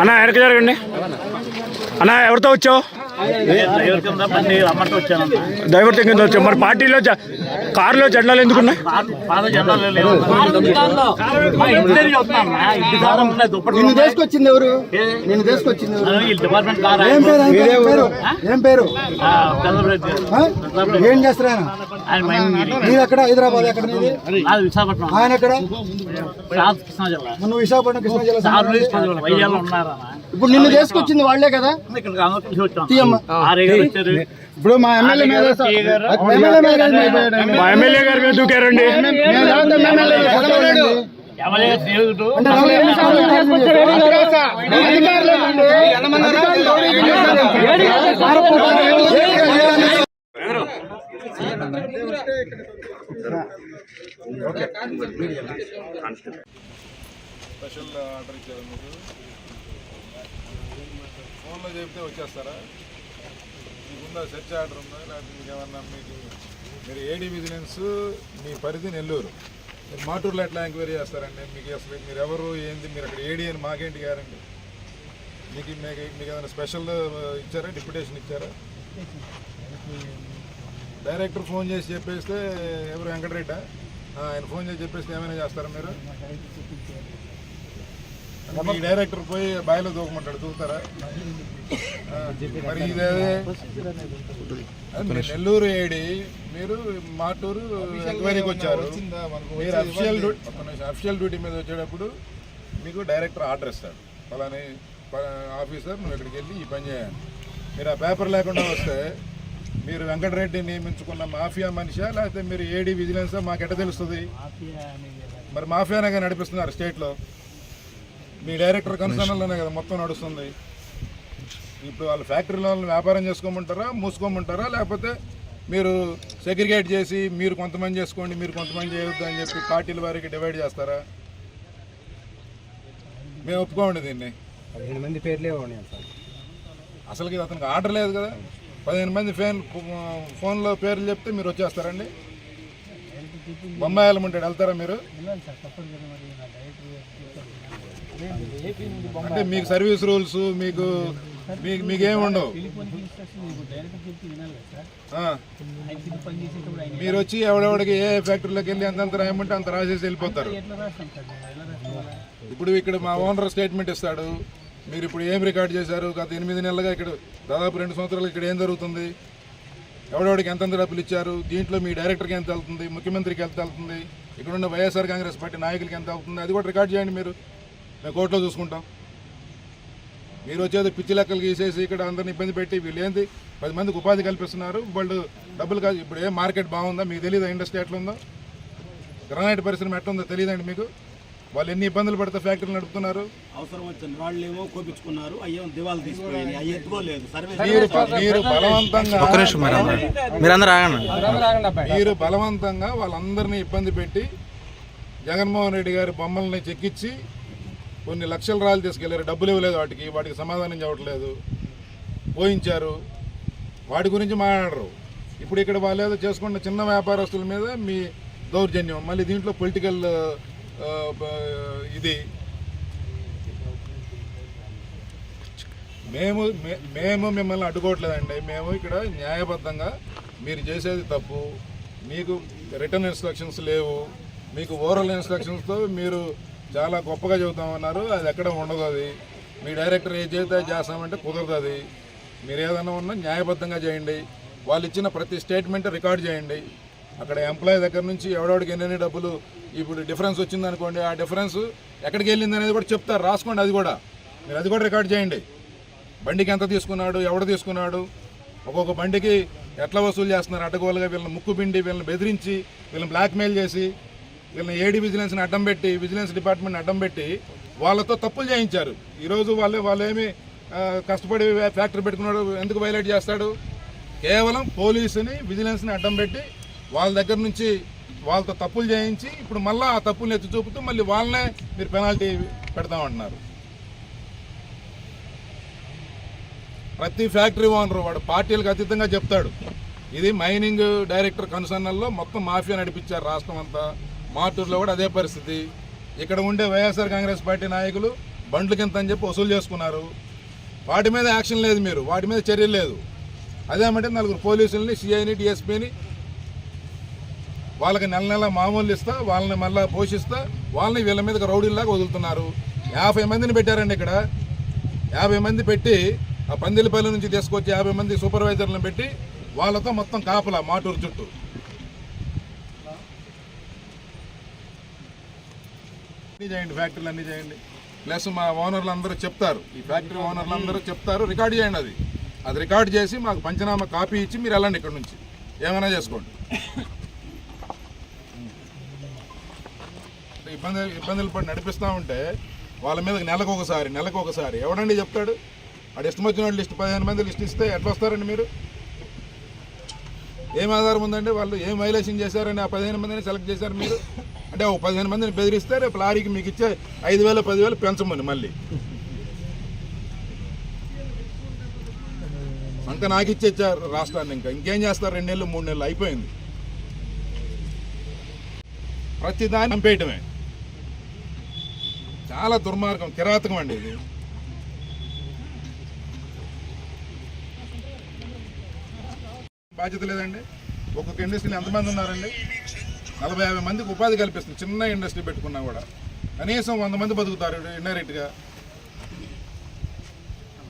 అన్న వెనక జరగండి అన్న ఎవరితో వచ్చావు? దైవర్తం కింద వచ్చావు మరి పార్టీలో కారులో జెండాలు ఎందుకున్నాయి? నిన్ను. తీసుకొచ్చింది ఎవరు? ఏ? నిన్ను తీసుకొచ్చింది ఎవరు? ఆ, ఈ డిపార్ట్మెంట్ కార్ ఏం పేరు ఆయన? పేరు? పేరు? ఏం పేరు? ఆ, చంద్రబాబు ఆ? చంద్రబాబు ఏం చేస్తారు ఆయన? ఎక్కడ? హైదరాబాద్ ఎక్కడ విశాఖపట్నం ఆయన ఎక్కడ? నువ్వు విశాఖపట్నం కృష్ణా జిల్లా ఇప్పుడు నిన్ను తీసుకొచ్చింది వాళ్ళే కదా ఇప్పుడు మా ఎమ్మెల్యే మీద. మా ఎమ్మెల్యే గారి మీద దూకారండి స్పెషల్ ఆర్డర్ ఇచ్చారు మీకు ఫోన్లో చెప్తే వచ్చేస్తారా? మీకు ఉందా సెర్చ్ ఆర్డర్ ఉందా? లేకపోతే మీకు ఏమన్నా మీకు మీరు ఏడీ విజిలెన్స్ మీ పరిధి నెల్లూరు. మీరు మాటూరులో ఎట్లా ఎంక్వైరీ చేస్తారండి? మీకు అసలు మీరు ఎవరు ఏంది? మీరు అక్కడ ఏడీ అని మాకేంటి గారండి మీకు మీకు మీకు ఏదైనా స్పెషల్ ఇచ్చారా? డిప్యుటేషన్ ఇచ్చారా? డైరెక్టర్ ఫోన్ చేసి చెప్పేస్తే ఎవరు వెంకటరెడ్డా? ఆయన ఫోన్ చేసి చెప్పేస్తే ఏమైనా చేస్తారా మీరు? డైరెక్టర్ పోయి బాయిలో దూకమంటాడు దూకుతారా? మరి ఇదే నెల్లూరు ఏడి మీరు మాటూరు ఎంక్వైరీకి వచ్చారు. మీరు అఫిషియల్ డ్యూటీ అఫిషియల్ డ్యూటీ మీద వచ్చేటప్పుడు మీకు డైరెక్టర్ ఆర్డర్ ఇస్తాడు ఫలాని ఆఫీసర్ నువ్వు ఇక్కడికి వెళ్ళి ఈ పని చేయాలి. మీరు ఆ పేపర్ లేకుండా వస్తే మీరు వెంకటరెడ్డి నియమించుకున్న మాఫియా మనిషా లేకపోతే మీరు ఏడీ విజిలెన్సా? మాకు ఎట్ట తెలుస్తుంది మరి మాఫియానే నడిపిస్తున్నారు స్టేట్లో. మీ డైరెక్టర్ కన్సర్న్లోనే కదా మొత్తం నడుస్తుంది. ఇప్పుడు వాళ్ళ ఫ్యాక్టరీలో వ్యాపారం చేసుకోమంటారా మూసుకోమంటారా? లేకపోతే మీరు సెగ్రిగేట్ చేసి మీరు కొంతమంది చేసుకోండి మీరు కొంతమంది చేయొద్దు అని చెప్పి పార్టీల వారికి డివైడ్ చేస్తారా? మేము ఒప్పుకోండి దీన్ని. పదిహేను మంది పేర్లే అసలుకి అతనికి ఆర్డర్ లేదు కదా. పదిహేను మంది ఫోన్ ఫోన్లో పేర్లు చెప్తే మీరు వచ్చేస్తారండి? బొమ్మాయిలు ఉంటాడు వెళ్తారా మీరు. అంటే మీకు సర్వీస్ రూల్స్ మీకు మీకు మీకేం ఉండవు? మీరు వచ్చి ఎవడెవడికి ఏ ఫ్యాక్టరీలోకి వెళ్ళి అంతంత రాయమంటే అంత రాసేసి వెళ్ళిపోతారు. ఇప్పుడు ఇక్కడ మా ఓనర్ స్టేట్మెంట్ ఇస్తాడు. మీరు ఇప్పుడు ఏం రికార్డ్ చేశారు? గత ఎనిమిది నెలలుగా ఇక్కడ దాదాపు రెండు సంవత్సరాలు ఇక్కడ ఏం జరుగుతుంది? ఎవడెవడికి ఎంతంత డబ్బులు ఇచ్చారు? దీంట్లో మీ డైరెక్టర్కి ఎంత వెళ్తుంది? ముఖ్యమంత్రికి ఎంత వెళ్తుంది? ఇక్కడున్న వైఎస్ఆర్ కాంగ్రెస్ పార్టీ నాయకులకి ఎంత అవుతుంది అది కూడా రికార్డ్ చేయండి మీరు. మేము కోర్టులో చూసుకుంటాం. మీరు వచ్చేది పిచ్చి లెక్కలు గీసేసి ఇక్కడ అందరిని ఇబ్బంది పెట్టి వీళ్ళు ఏంది? పది మందికి ఉపాధి కల్పిస్తున్నారు. వాళ్ళు డబ్బులు కాదు ఇప్పుడు ఏ మార్కెట్ బాగుందా? మీకు తెలియదా ఇండస్ట్రీ ఎట్లా ఉందో గ్రానైట్ పరిశ్రమ ఎట్లా ఉందో తెలియదండి మీకు? వాళ్ళు ఎన్ని ఇబ్బందులు పడితే ఫ్యాక్టరీలు నడుపుతున్నారు? అవసరం వచ్చింది. వాళ్ళు ఏమో కోపించుకున్నారు అయ్యో దివాలు అవి ఎత్తుకోలేదు సర్వే మీరు మీరు బలవంతంగా మీరు బలవంతంగా వాళ్ళందరినీ ఇబ్బంది పెట్టి జగన్మోహన్ రెడ్డి గారి బొమ్మల్ని చెక్కిచ్చి కొన్ని లక్షల రాళ్ళు తీసుకెళ్ళారు. డబ్బులు ఇవ్వలేదు వాటికి. వాటికి సమాధానం చెప్పట్లేదు. పోయించారు. వాటి గురించి మాట్లాడరు. ఇప్పుడు ఇక్కడ వాళ్ళు ఏదో చేసుకున్న చిన్న వ్యాపారస్తుల మీద మీ దౌర్జన్యం. మళ్ళీ దీంట్లో పొలిటికల్ ఇది. మేము మే- మేము మిమ్మల్ని అడ్డుకోవట్లేదండి. మేము ఇక్కడ న్యాయబద్ధంగా మీరు చేసేది తప్పు. మీకు రిటర్న్ ఇన్స్ట్రక్షన్స్ లేవు. మీకు ఓరల్ ఇన్స్ట్రక్షన్స్తో మీరు చాలా గొప్పగా చెబుతామన్నారు. అది ఎక్కడ ఉండదు అది. మీ డైరెక్టర్ ఏ చేస్తే చేస్తామంటే కుదరదు అది. మీరు ఏదైనా ఉన్నా న్యాయబద్ధంగా చేయండి. వాళ్ళు ఇచ్చిన ప్రతి స్టేట్మెంట్ రికార్డ్ చేయండి. అక్కడ ఎంప్లాయీ దగ్గర నుంచి ఎవడెవడికి ఎన్నెన్ని డబ్బులు ఇప్పుడు డిఫరెన్స్ వచ్చింది అనుకోండి ఆ డిఫరెన్స్ ఎక్కడికి వెళ్ళింది అనేది కూడా చెప్తారు. రాసుకోండి అది కూడా. మీరు అది కూడా రికార్డ్ చేయండి. బండికి ఎంత తీసుకున్నాడు ఎవడు తీసుకున్నాడు? ఒక్కొక్క బండికి ఎట్లా వసూలు చేస్తున్నారు? అడ్డగోలుగా వీళ్ళని ముక్కు పిండి వీళ్ళని బెదిరించి వీళ్ళని బ్లాక్మెయిల్ చేసి వీళ్ళని ఏడి విజిలెన్స్ని అడ్డం పెట్టి విజిలెన్స్ డిపార్ట్మెంట్ని అడ్డం పెట్టి వాళ్ళతో తప్పులు చేయించారు. ఈరోజు వాళ్ళే వాళ్ళు కష్టపడి ఫ్యాక్టరీ పెట్టుకున్నాడు ఎందుకు వైలేట్ చేస్తాడు? కేవలం పోలీసుని విజిలెన్స్ని అడ్డం పెట్టి వాళ్ళ దగ్గర నుంచి వాళ్ళతో తప్పులు చేయించి ఇప్పుడు మళ్ళీ ఆ తప్పులు ఎత్తి చూపుతూ మళ్ళీ వాళ్ళనే మీరు పెనాల్టీ పెడతామంటున్నారు. ప్రతి ఫ్యాక్టరీ ఓనర్ వాడు పార్టీలకు అతీతంగా చెప్తాడు. ఇది మైనింగ్ డైరెక్టర్ కన్సర్నల్లో మొత్తం మాఫియా నడిపించారు రాష్ట్రం అంతా మాటూరులో కూడా అదే పరిస్థితి. ఇక్కడ ఉండే వైఎస్ఆర్ కాంగ్రెస్ పార్టీ నాయకులు బండ్లు కింద అని చెప్పి వసూలు చేసుకున్నారు. వాటి మీద యాక్షన్ లేదు మీరు. వాటి మీద చర్యలు లేదు. అదేమంటే నలుగురు పోలీసుల్ని సిఐని డిఎస్పీని వాళ్ళకి నెల నెల మామూలు ఇస్తా వాళ్ళని మళ్ళా పోషిస్తా వాళ్ళని వీళ్ళ మీద రౌడీల్లాగా వదులుతున్నారు. యాభై మందిని పెట్టారండి ఇక్కడ. యాభై మంది పెట్టి ఆ పందిలపల్లి నుంచి తీసుకొచ్చి యాభై మంది సూపర్వైజర్లను పెట్టి వాళ్ళతో మొత్తం కాపలా మాటూరు చుట్టూ. అన్నీ చేయండి ఫ్యాక్టరీలు అన్నీ చేయండి. ప్లస్ మా ఓనర్లు అందరూ చెప్తారు. ఈ ఫ్యాక్టరీ ఓనర్లు అందరూ చెప్తారు రికార్డ్ చేయండి అది. అది రికార్డ్ చేసి మాకు పంచనామా కాపీ ఇచ్చి మీరు వెళ్ళండి ఇక్కడ నుంచి. ఏమైనా చేసుకోండి. ఇబ్బంది ఇబ్బందులు పడి నడిపిస్తూ ఉంటే వాళ్ళ మీద నెలకు ఒకసారి నెలకు ఒకసారి. ఎవడండి చెప్తాడు? వాడు ఇష్టం వచ్చిన వాళ్ళు లిస్ట్ పదిహేను మంది లిస్ట్ ఇస్తే ఎట్లా వస్తారండి మీరు? ఏం ఆధారం ఉందండి వాళ్ళు? ఏం వైలేషన్ చేశారని ఆ పదిహేను మందిని సెలెక్ట్ చేశారు మీరు? అంటే ఒక పదిహేను మందిని బెదిరిస్తే రేపు లారీకి మీకు ఇచ్చే ఐదు వేలు పదివేలు పెంచమని మళ్ళీ. అంత నాకు ఇచ్చేచ్చారు రాష్ట్రాన్ని ఇంకా. ఇంకేం చేస్తారు? రెండు నెలలు మూడు నెలలు అయిపోయింది. ప్రతి దాన్ని చంపేయటమే. చాలా దుర్మార్గం కిరాతకం అండి ఇది. బాధ్యత లేదండి. ఒక్కొక్క ఇండస్ట్రీలో ఎంతమంది ఉన్నారండి? నలభై యాభై మందికి ఉపాధి కల్పిస్తుంది. చిన్న ఇండస్ట్రీ పెట్టుకున్నా కూడా. కనీసం వంద మంది బతుకుతారు ఇండైరెక్ట్గా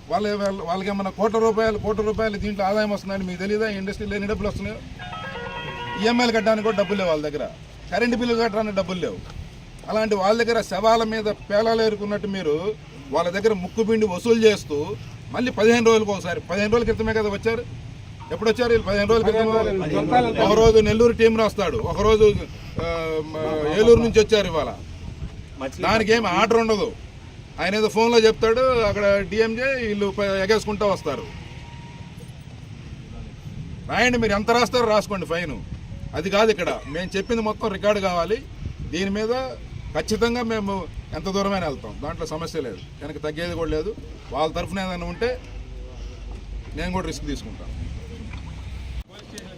వాళ్ళ వాళ్ళ- వాళ్ళకి ఏమన్నా కోట్ల రూపాయలు కోట్ల రూపాయలు దీంట్లో ఆదాయం వస్తుందని మీకు తెలియదా ఇండస్ట్రీ ఇండస్ట్రీలో ఎన్ని డబ్బులు వస్తున్నాయో. ఈఎంఐలు కట్టడానికి కూడా డబ్బులు లేవు వాళ్ళ దగ్గర. కరెంటు బిల్లు కట్టడానికి డబ్బులు లేవు. అలాంటి వాళ్ళ దగ్గర శవాల మీద పేలాలు ఎరుకున్నట్టు మీరు వాళ్ళ దగ్గర ముక్కు పిండి వసూలు చేస్తూ మళ్ళీ పదిహేను రోజులకు ఒకసారి పదిహేను రోజుల క్రితమే కదా వచ్చారు? ఎప్పుడు వచ్చారు వీళ్ళు? పదిహేను రోజుల క్రితం ఒక రోజు నెల్లూరు టీం రాస్తాడు. ఒక రోజు ఆ, ఏలూరు నుంచి వచ్చారు ఇవాళ. దానికి ఏమి ఆర్డర్ ఉండదు. ఆయన ఏదో ఫోన్లో చెప్తాడు అక్కడ డిఎంజే వీళ్ళు ఎగేసుకుంటూ వస్తారు. రాయండి మీరు ఎంత రాస్తారో రాసుకోండి ఫైన్. అది కాదు ఇక్కడ. మేము చెప్పింది మొత్తం రికార్డు కావాలి. దీని మీద ఖచ్చితంగా మేము ఎంత దూరమైనా వెళ్తాం. దాంట్లో సమస్య లేదు. వెనక తగ్గేది కూడా లేదు. వాళ్ళ తరఫున ఏదైనా ఉంటే నేను కూడా రిస్క్ తీసుకుంటాను.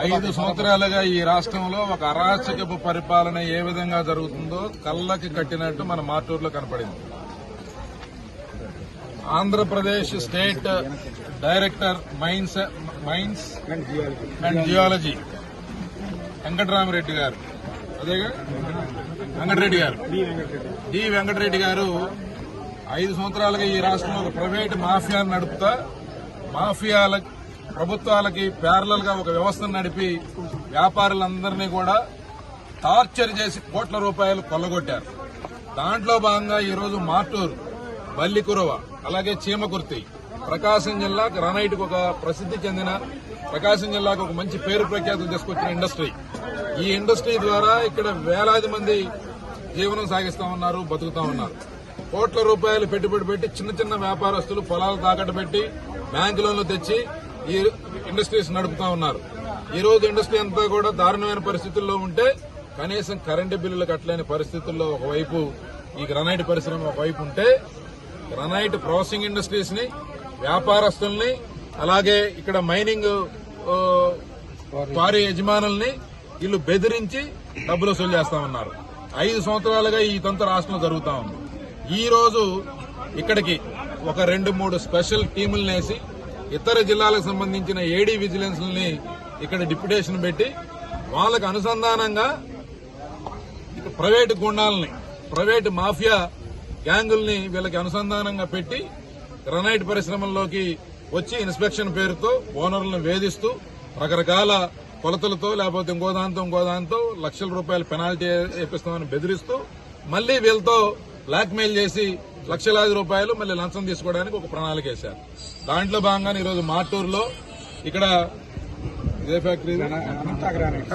ఐదు సంవత్సరాలుగా ఈ రాష్ట్రంలో ఒక అరాచకపు పరిపాలన ఏ విధంగా జరుగుతుందో కళ్ళకి కట్టినట్టు మన మార్టూరులో కనపడింది. Andhra Pradesh state director mines mines and geology. Venkatarama Reddy గారు. అదేగా? వెంకటరెడ్డి గారు. డి వెంకటరెడ్డి. గారు ఐదు సంవత్సరాలుగా ఈ రాష్ట్రంలో ఒక ప్రైవేట్ మాఫియాను నడుపుతా మాఫియాల ప్రభుత్వాలకి ప్యారలల్గా ఒక వ్యవస్థను నడిపి వ్యాపారులందరినీ కూడా టార్చర్ చేసి కోట్ల రూపాయలు కొల్లగొట్టారు. దాంట్లో భాగంగా ఈరోజు మార్టూరు బల్లికురవ అలాగే చీమకుర్తి ప్రకాశం జిల్లా గ్రానైట్కి ఒక ప్రసిద్ధి చెందిన ప్రకాశం జిల్లాకు ఒక మంచి పేరు ప్రఖ్యాతులు తీసుకొచ్చిన ఇండస్ట్రీ. ఈ ఇండస్ట్రీ ద్వారా ఇక్కడ వేలాది మంది జీవనం సాగిస్తా ఉన్నారు బతుకుతా ఉన్నారు. కోట్ల రూపాయలు పెట్టుబడి పెట్టి చిన్న చిన్న వ్యాపారస్తులు పొలాలు తాకట్టు పెట్టి బ్యాంకు లోన్లు తెచ్చి ఈ ఇండస్ట్రీస్ నడుపుతా ఉన్నారు. ఈ రోజు ఇండస్ట్రీ అంతా కూడా దారుణమైన పరిస్థితుల్లో ఉంటే కనీసం కరెంటు బిల్లులు కట్టలేని పరిస్థితుల్లో ఒకవైపు ఈ గ్రనైట్ పరిశ్రమ ఒకవైపు ఉంటే గ్రనైట్ ప్రాసెసింగ్ ఇండస్ట్రీస్ని వ్యాపారస్తుల్ని అలాగే ఇక్కడ మైనింగ్ వారి యజమానుల్ని వీళ్ళు బెదిరించి డబ్బులు వసూలు చేస్తా ఉన్నారు. ఐదు సంవత్సరాలుగా ఈ తంతు రాష్ట్రంలో జరుగుతా ఉంది. ఈ రోజు ఇక్కడికి ఒక రెండు మూడు స్పెషల్ టీములనేసి ఇతర జిల్లాలకు సంబంధించిన ఏడీ విజిలెన్స్ని ఇక్కడ డిప్యుటేషన్ పెట్టి వాళ్ళకు అనుసంధానంగా ప్రైవేటు గుండాలని ప్రైవేటు మాఫియా గ్యాంగుల్ని వీళ్ళకి అనుసంధానంగా పెట్టి గ్రనైట్ పరిశ్రమల్లోకి వచ్చి ఇన్స్పెక్షన్ పేరుతో ఓనర్లను వేధిస్తూ రకరకాల కొలతలతో లేకపోతే ఇంకో దాంతో ఇంకో దాంతో లక్షల రూపాయల పెనాల్టీ వేపిస్తామని బెదిరిస్తూ మళ్ళీ వీళ్ళతో బ్లాక్మెయిల్ చేసి లక్షలాది రూపాయలు మళ్ళీ లంచం తీసుకోవడానికి ఒక ప్రణాళిక వేశారు. దాంట్లో భాగంగానే ఈరోజు మార్టూరులో ఇక్కడ ఇదే ఫ్యాక్టరీ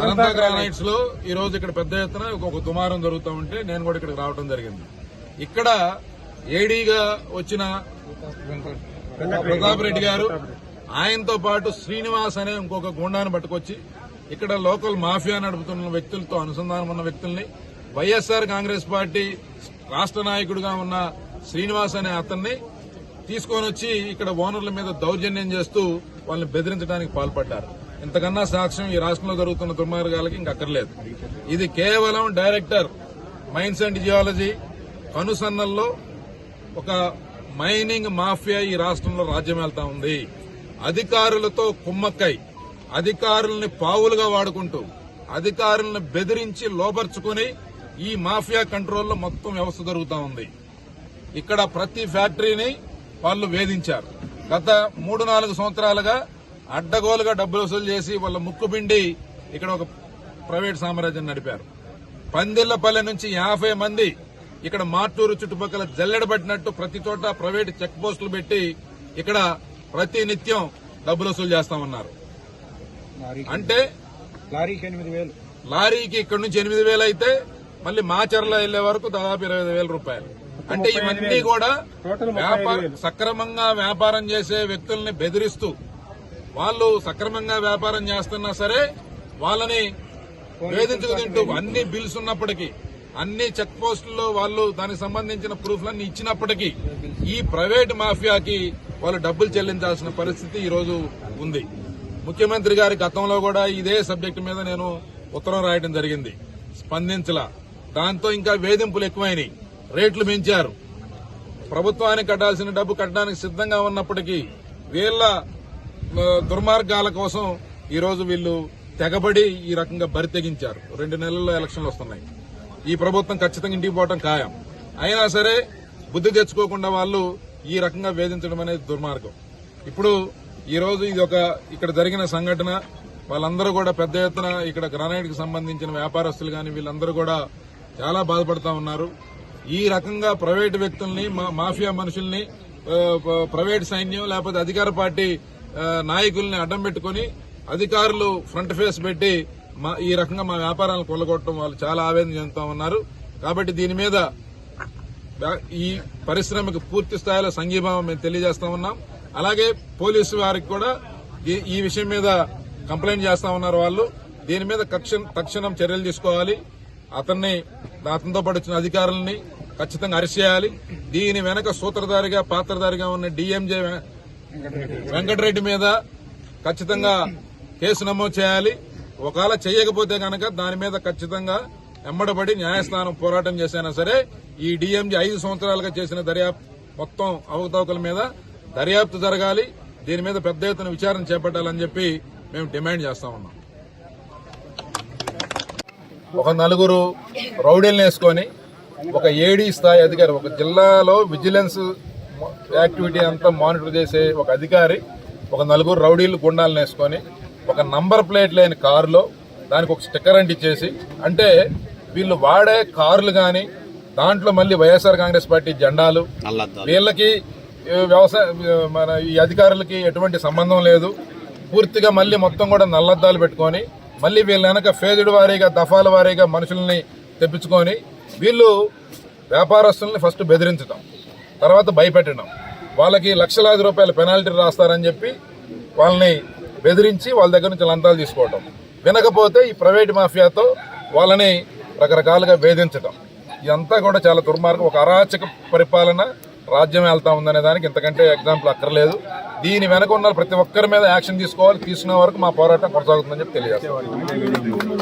అనంత గ్రానైట్స్లో ఈ రోజు ఇక్కడ పెద్ద ఎత్తున ఒక దుమారం జరుగుతూ ఉంటే నేను కూడా ఇక్కడికి రావడం జరిగింది. ఇక్కడ ఏడీగా వచ్చిన ప్రతాప్ రెడ్డి గారు ఆయనతో పాటు శ్రీనివాస్ అనే ఇంకొక గుండాన్ని పట్టుకొచ్చి ఇక్కడ లోకల్ మాఫియా నడుపుతున్న వ్యక్తులతో అనుసంధానం ఉన్న వ్యక్తుల్ని వైఎస్ఆర్ కాంగ్రెస్ పార్టీ రాష్ట్ర నాయకుడిగా ఉన్న శ్రీనివాస్ అనే అతన్ని తీసుకొని వచ్చి ఇక్కడ ఓనర్ల మీద దౌర్జన్యం చేస్తూ వాళ్ళని బెదిరించడానికి పాల్పడ్డారు. ఇంతకన్నా సాక్ష్యం ఈ రాష్ట్రంలో జరుగుతున్న దుర్మార్గాలకి ఇంకక్కర్లేదు ఇది కేవలం డైరెక్టర్ మైన్స్ అండ్ జియాలజీ కనుసన్నల్లో ఒక మైనింగ్ మాఫియా ఈ రాష్ట్రంలో రాజ్యమేళ్తా ఉంది. అధికారులతో కుమ్మక్కై అధికారుల్ని పావులుగా వాడుకుంటూ అధికారులను బెదిరించి లోపరుచుకుని ఈ మాఫియా కంట్రోల్లో మొత్తం వ్యవస్థ జరుగుతా ఉంది. ఇక్కడ ప్రతి ఫ్యాక్టరీని వాళ్ళు వేధించారు. గత మూడు నాలుగు సంవత్సరాలుగా అడ్డగోలుగా డబ్బులు వసూలు చేసి వాళ్ళ ముక్కుపిండి ఇక్కడ ఒక ప్రైవేట్ సామ్రాజ్యం నడిపారు. పందిళ్ళపల్లె నుంచి యాభై మంది ఇక్కడ మార్టూరు చుట్టుపక్కల జల్లెడబట్టినట్టు ప్రతి చోట ప్రైవేట్ చెక్ పోస్టులు పెట్టి ఇక్కడ ప్రతి నిత్యం డబ్బులు వసూలు చేస్తా ఉన్నారు. అంటే లారీకి ఎనిమిది వేలు. లారీకి ఇక్కడ నుంచి ఎనిమిది వేలు అయితే మళ్ళీ మాచర్ల వెళ్ళే వరకు దాదాపు ఇరవై వేల రూపాయలు. అంటే ఇవన్నీ కూడా వ్యాపార సక్రమంగా వ్యాపారం చేసే వ్యక్తుల్ని బెదిరిస్తూ వాళ్ళు సక్రమంగా వ్యాపారం చేస్తున్నా సరే వాళ్ళని వేధించుకు తింటూ అన్ని బిల్స్ ఉన్నప్పటికీ అన్ని చెక్ పోస్టుల్లో వాళ్ళు దానికి సంబంధించిన ప్రూఫ్లన్నీ ఇచ్చినప్పటికీ ఈ ప్రైవేట్ మాఫియాకి వాళ్ళు డబ్బులు చెల్లించాల్సిన పరిస్థితి ఈ రోజు ఉంది. ముఖ్యమంత్రి గారి గతంలో కూడా ఇదే సబ్జెక్టు మీద నేను ఉత్తరం రాయడం జరిగింది. స్పందించలా. దాంతో ఇంకా వేధింపులు ఎక్కువైనాయి. రేట్లు పెంచారు. ప్రభుత్వానికి కట్టాల్సిన డబ్బు కట్టడానికి సిద్ధంగా ఉన్నప్పటికీ వీళ్ళ దుర్మార్గాల కోసం ఈరోజు వీళ్ళు తెగబడి ఈ రకంగా బరి తెగించారు. రెండు నెలల్లో ఎలక్షన్లు వస్తున్నాయి. ఈ ప్రభుత్వం ఖచ్చితంగా ఇంటికి పోవటం ఖాయం. అయినా సరే బుద్ధి తెచ్చుకోకుండా వాళ్ళు ఈ రకంగా వేధించడం అనేది దుర్మార్గం. ఇప్పుడు ఈరోజు ఇది ఒక ఇక్కడ జరిగిన సంఘటన. వాళ్ళందరూ కూడా పెద్ద ఎత్తున ఇక్కడ గ్రానైట్కి సంబంధించిన వ్యాపారస్తులు కానీ వీళ్ళందరూ కూడా చాలా బాధపడతా ఉన్నారు. ఈ రకంగా ప్రైవేటు వ్యక్తుల్ని మా- మాఫియా మనుషుల్ని ప్రైవేట్ సైన్యం లేకపోతే అధికార పార్టీ నాయకుల్ని అడ్డం పెట్టుకుని అధికారులు ఫ్రంట్ ఫేస్ పెట్టి మా ఈ రకంగా మా వ్యాపారాలను కొల్లగొట్టడం వాళ్ళు చాలా ఆవేదన చెందుతా ఉన్నారు. కాబట్టి దీని మీద ఈ పరిశ్రమకు పూర్తి స్థాయిలో సంఘీభావం మేము తెలియజేస్తా ఉన్నాం. అలాగే పోలీసు వారికి కూడా ఈ- విషయం మీద కంప్లైంట్ చేస్తా ఉన్నారు వాళ్ళు. దీని మీద తక్షణం చర్యలు తీసుకోవాలి. అతన్ని అతనితో పాటు వచ్చిన అధికారులని ఖచ్చితంగా అరెస్ట్ చేయాలి. దీని వెనక సూత్రధారిగా పాత్రధారిగా ఉన్న డిఎంజే వెంకటరెడ్డి మీద ఖచ్చితంగా కేసు నమోదు చేయాలి. ఒకవేళ చేయకపోతే కనుక దాని మీద ఖచ్చితంగా ఎమ్మడబడి న్యాయస్థానం పోరాటం చేసినా సరే ఈ డిఎంజీ ఐదు సంవత్సరాలుగా చేసిన దర్యాప్తు మొత్తం అవకతవకల మీద దర్యాప్తు జరగాలి. దీని మీద పెద్ద ఎత్తున విచారణ చేపట్టాలని చెప్పి మేము డిమాండ్ చేస్తా ఉన్నాం. ఒక నలుగురు రౌడీలను వేసుకొని ఒక ఏడీ స్థాయి అధికారి ఒక జిల్లాలో విజిలెన్స్ యాక్టివిటీ అంతా మానిటర్ చేసే ఒక అధికారి ఒక నలుగురు రౌడీలు గుండాలను వేసుకొని ఒక నంబర్ ప్లేట్ లేని కారులో దానికి ఒక స్టిక్కర్ అంటించేసి అంటే వీళ్ళు వాడే కార్లు కానీ దాంట్లో మళ్ళీ వైఎస్ఆర్ కాంగ్రెస్ పార్టీ జెండాలు వీళ్ళకి వ్యవసాయ మన ఈ అధికారులకి ఎటువంటి సంబంధం లేదు. పూర్తిగా మళ్ళీ మొత్తం కూడా నల్లద్దాలు పెట్టుకొని మళ్ళీ వీళ్ళ వెనక ఫేజుడు వారీగా దఫాల వారీగా మనుషుల్ని తెప్పించుకొని వీళ్ళు వ్యాపారస్తుల్ని ఫస్ట్ బెదిరించడం తర్వాత భయపెట్టడం. వాళ్ళకి లక్షలాది రూపాయల పెనాల్టీ రాస్తారని చెప్పి వాళ్ళని బెదిరించి వాళ్ళ దగ్గర నుంచి లంతాలు తీసుకోవటం. వినకపోతే ఈ ప్రైవేట్ మాఫియాతో వాళ్ళని రకరకాలుగా వేధించటం. ఇదంతా కూడా చాలా దుర్మార్గం. ఒక అరాచక పరిపాలన రాజ్యం వెళ్తా ఉందనే దానికి ఇంతకంటే ఎగ్జాంపుల్ అక్కర్లేదు. దీని వెనక ఉన్న ప్రతి ఒక్కరి మీద యాక్షన్ తీసుకోవాలి. తీసుకునే వరకు మా పోరాటం కొనసాగుతుందని చెప్పి తెలియజేస్తాం.